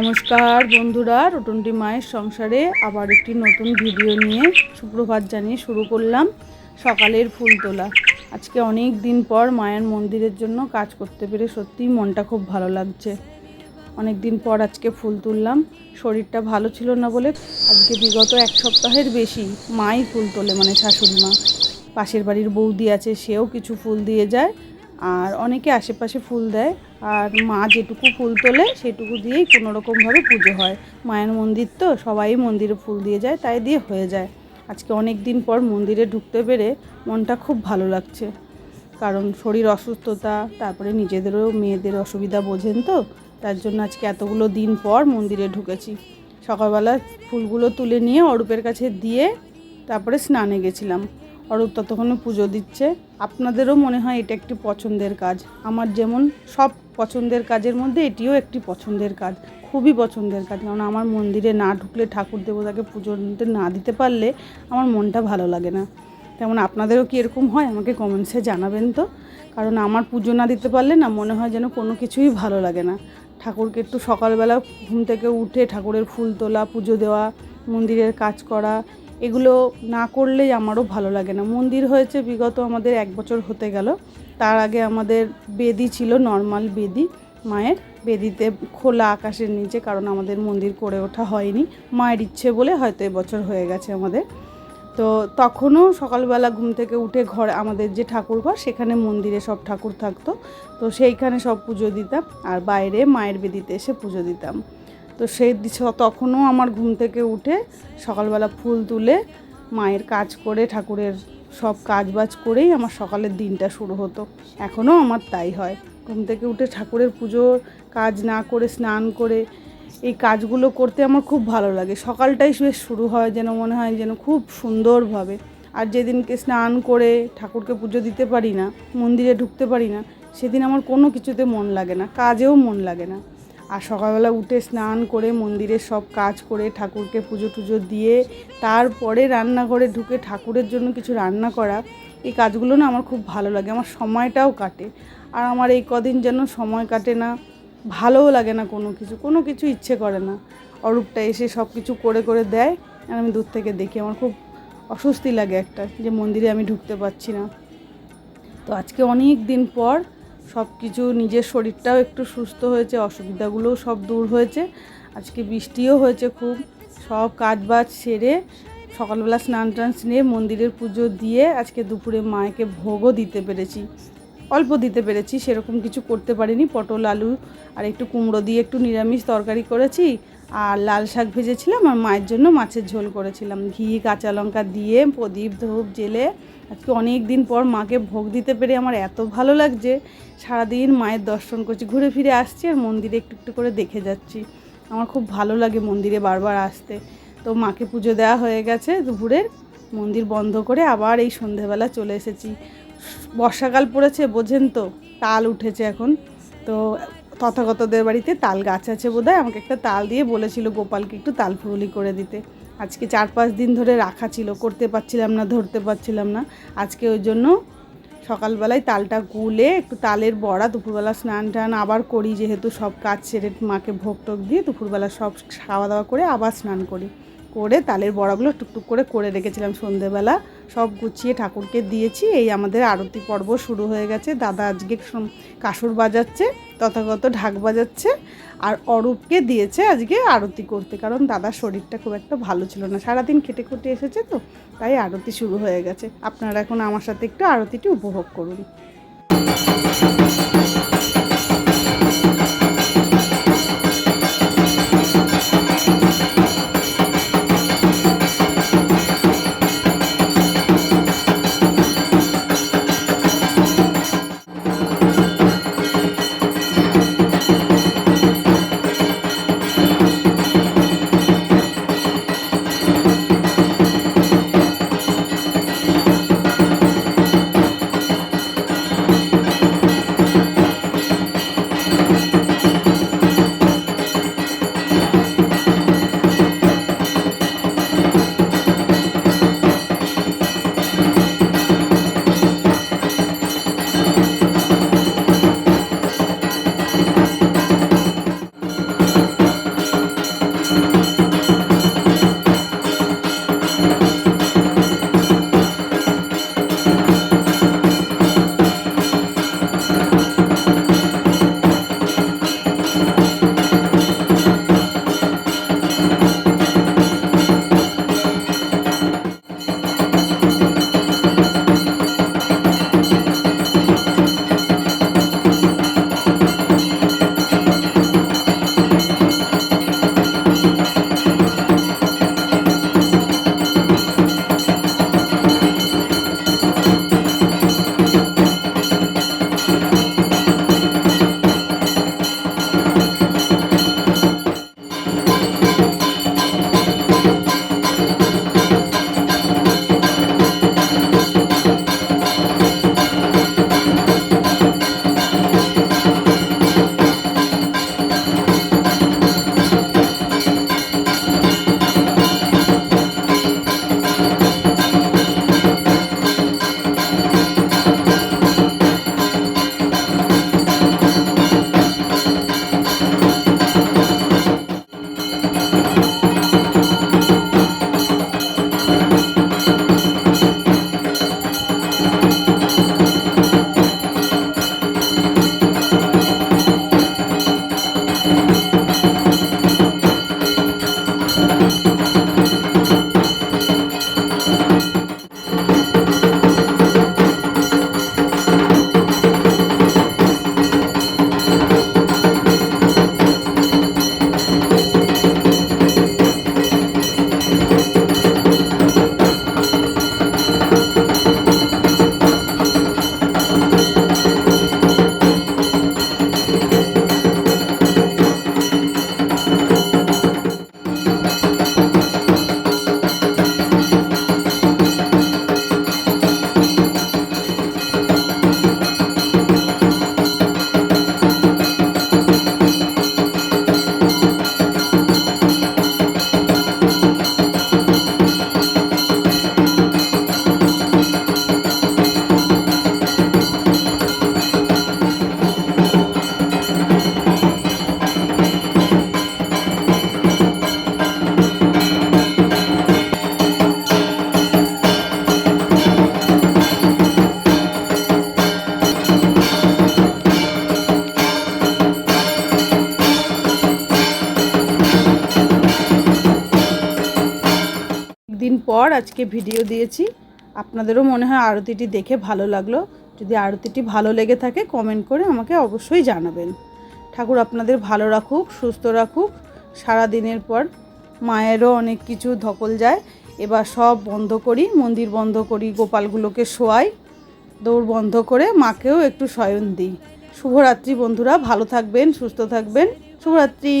নমস্কার বন্ধুরা রটন্টি মায়ের সংসারে আবার একটি নতুন ভিডিও নিয়ে সুপ্রভাত জানিয়ে শুরু করলাম সকালের ফুল তোলা। আজকে অনেক দিন পর মায়ের মন্দিরের জন্য কাজ করতে পেরে সত্যিই মনটা খুব ভালো লাগছে। অনেক দিন পর আজকে ফুল তুললাম, শরীরটা ভালো ছিল না বলে আজকে বিগত এক সপ্তাহের বেশি মাই ফুল তোলে মানে শাশুড়ি মা। পাশের বাড়ির বৌদি আছে, সেও কিছু ফুল দিয়ে যায় আর অনেকে আশেপাশে ফুল দেয়, আর মা যেটুকু ফুল তোলে সেটুকু দিয়েই কোনো রকমভাবে পুজো হয়। মায়ের মন্দির তো, সবাই মন্দিরে ফুল দিয়ে যায়, তাই দিয়ে হয়ে যায়। আজকে অনেক দিন পর মন্দিরে ঢুকতে পেরে মনটা খুব ভালো লাগছে। কারণ শরীর অসুস্থতা, তারপরে নিজেদেরও মেয়েদের অসুবিধা বোঝেন তো, তার জন্য আজকে এতগুলো দিন পর মন্দিরে ঢুকেছি। সকালবেলা ফুলগুলো তুলে নিয়ে অরূপের কাছে দিয়ে তারপরে স্নানে গেছিলাম। অরূপ ততক্ষণে পুজো দিচ্ছে। আপনাদেরও মনে হয় এটা একটি পছন্দের কাজ। আমার যেমন সব পছন্দের কাজের মধ্যে এটিও একটি পছন্দের কাজ। খুবই পছন্দের কাজ। কারণ আমার মন্দিরে না ঢুকলে ঠাকুর দেবতাকে পুজো না দিতে পারলে আমার মনটা ভালো লাগে না। তেমন আপনাদেরও কি এরকম হয়? আমাকে কমেন্টসে জানাবেন তো। কারণ আমার পুজো না দিতে পারলে না মনে হয় যেন কোনো কিছুই ভালো লাগে না। ঠাকুরকে একটু সকালবেলা ঘুম থেকে উঠে ঠাকুরের ফুল তোলা, পুজো দেওয়া, মন্দিরের কাজ করা এগুলো না করলেই আমারও ভালো লাগে না। মন্দির হয়েছে বিগত আমাদের এক বছর হতে গেল। তার আগে আমাদের বেদি ছিল নর্মাল বেদি, মায়ের। বেদিতে খোলা আকাশের নিচে, কারণ আমাদের মন্দির করে ওঠা হয়নি। মায়ের ইচ্ছে বলে হয়তো এবছর হয়ে গেছে আমাদের। তো তখনও সকালবেলা ঘুম থেকে উঠে ঘর, আমাদের যে ঠাকুর ঘর, সেখানে মন্দিরে সব ঠাকুর থাকতো। তো সেইখানে সব পুজো দিতাম, আর বাইরে মায়ের বেদিতে এসে পুজো দিতাম। তো সেই তখনও আমার ঘুম থেকে উঠে সকালবেলা ফুল তুলে মায়ের কাজ করে ঠাকুরের সব কাজ বাজ করেই আমার সকালের দিনটা শুরু হতো। এখনও আমার তাই হয়। ঘুম থেকে উঠে ঠাকুরের পুজোর কাজ না করে স্নান করে এই কাজগুলো করতে আমার খুব ভালো লাগে। সকালটাই বেশ শুরু হয় যেন মনে হয় যেন খুব সুন্দরভাবে। আর যেদিনকে স্নান করে ঠাকুরকে পুজো দিতে পারি না, মন্দিরে ঢুকতে পারি না, সেদিন আমার কোনো কিছুতে মন লাগে না, কাজেও মন লাগে না। আর সকালবেলা উঠে স্নান করে মন্দিরের সব কাজ করে ঠাকুরকে পুজো টুজো দিয়ে তারপরে রান্নাঘরে ঢুকে ঠাকুরের জন্য কিছু রান্না করা, এই কাজগুলো না আমার খুব ভালো লাগে, আমার সময়টাও কাটে। আর আমার এই কদিন যেন সময় কাটে না, ভালোও লাগে না কোনো কিছু কোনো কিছু ইচ্ছে করে না। অরূপটা এসে সব কিছু করে করে দেয়, আর আমি দূর থেকে দেখি আমার খুব অস্বস্তি লাগে একটা, যে মন্দিরে আমি ঢুকতে পারছি না। তো আজকে অনেক দিন পর সব কিছু নিজের শরীরটাও একটু সুস্থ হয়েছে, অসুবিধাগুলোও সব দূর হয়েছে। আজকে বৃষ্টিও হয়েছে খুব। সব কাজ বাজ সেরে সকালবেলা স্নান টান নিয়ে মন্দিরের পুজো দিয়ে আজকে দুপুরে মায়েকে ভোগও দিতে পেরেছি। অল্প দিতে পেরেছি, সেরকম কিছু করতে পারিনি। পটল, আলু আর একটু কুমড়ো দিয়ে একটু নিরামিষ তরকারি করেছি। আর লাল শাক ভেজেছিলাম আর মায়ের জন্য মাছের ঝোল করেছিলাম। ঘি, কাঁচা লঙ্কা দিয়ে, প্রদীপ ধূপ, জেলে। আজকে অনেক দিন পর মাকে ভোগ দিতে পেরে আমার এত ভালো লাগছে। সারাদিন মায়ের দর্শন করছি, ঘুরে ফিরে আসছি আর মন্দিরে একটু একটু করে দেখে যাচ্ছি। আমার খুব ভালো লাগে মন্দিরে বারবার আসতে। তো মাকে পুজো দেওয়া হয়ে গেছে দুপুরের। মন্দির বন্ধ করে আবার এই সন্ধেবেলা চলে এসেছি। বর্ষাকাল পড়েছে, বোঝেন তো? তাল উঠেছে এখন। তো তথাগতদের বাড়িতে তাল গাছ আছে বোধহয়। আমাকে একটা তাল দিয়ে বলেছিল গোপালকে একটু তাল ফুরুলি করে দিতে। আজকে চার পাঁচ দিন ধরে রাখা ছিল, করতে পারছিলাম না, ধরতে পারছিলাম না। আজকে ওই জন্য সকালবেলায় তালটা গুলে একটু তালের বড়া, দুপুরবেলা স্নান টান আবার করি, যেহেতু সব কাজ সেরে মাকে ভোগ টোক দিয়ে দুপুরবেলা সব খাওয়া দাওয়া করে আবার স্নান করি। করে তালের বড়াগুলো টুকটুক করে করে রেখেছিলাম সন্ধেবেলা। সব গুছিয়ে ঠাকুরকে দিয়েছি। এই আমাদের আরতি পর্ব শুরু হয়ে গেছে। দাদা আজকে কাসুর বাজাচ্ছে, তথাগত ঢাক বাজাচ্ছে, আর অরূপকে দিয়েছে আজকে আরতি করতে। কারণ দাদার শরীরটা খুব একটা ভালো ছিল না। সারাদিন খেটে খুটে এসেছে তো, তাই আরতি শুরু হয়ে গেছে। আপনারা এখন আমার সাথে একটু আরতিটি উপভোগ করুন। আজকে ভিডিও দিয়েছি। আপনাদেরও মনে হয় আরতিটি দেখে ভালো লাগল। যদি আরতিটি ভালো লেগে থাকে কমেন্ট করে আমাকে অবশ্যই জানাবেন। ঠাকুর আপনাদের ভালো রাখুক, সুস্থ রাখুক। সারা দিনের পর মায়েরও অনেক কিছু ধকল যায়। এবার সব বন্ধ করি, মন্দির বন্ধ করি, গোপালগুলোকে শোয়াই, দৌড় বন্ধ করে মাকেও একটু শয়ন দিই। শুভরাত্রি বন্ধুরা, ভালো থাকবেন, সুস্থ থাকবেন। শুভরাত্রি।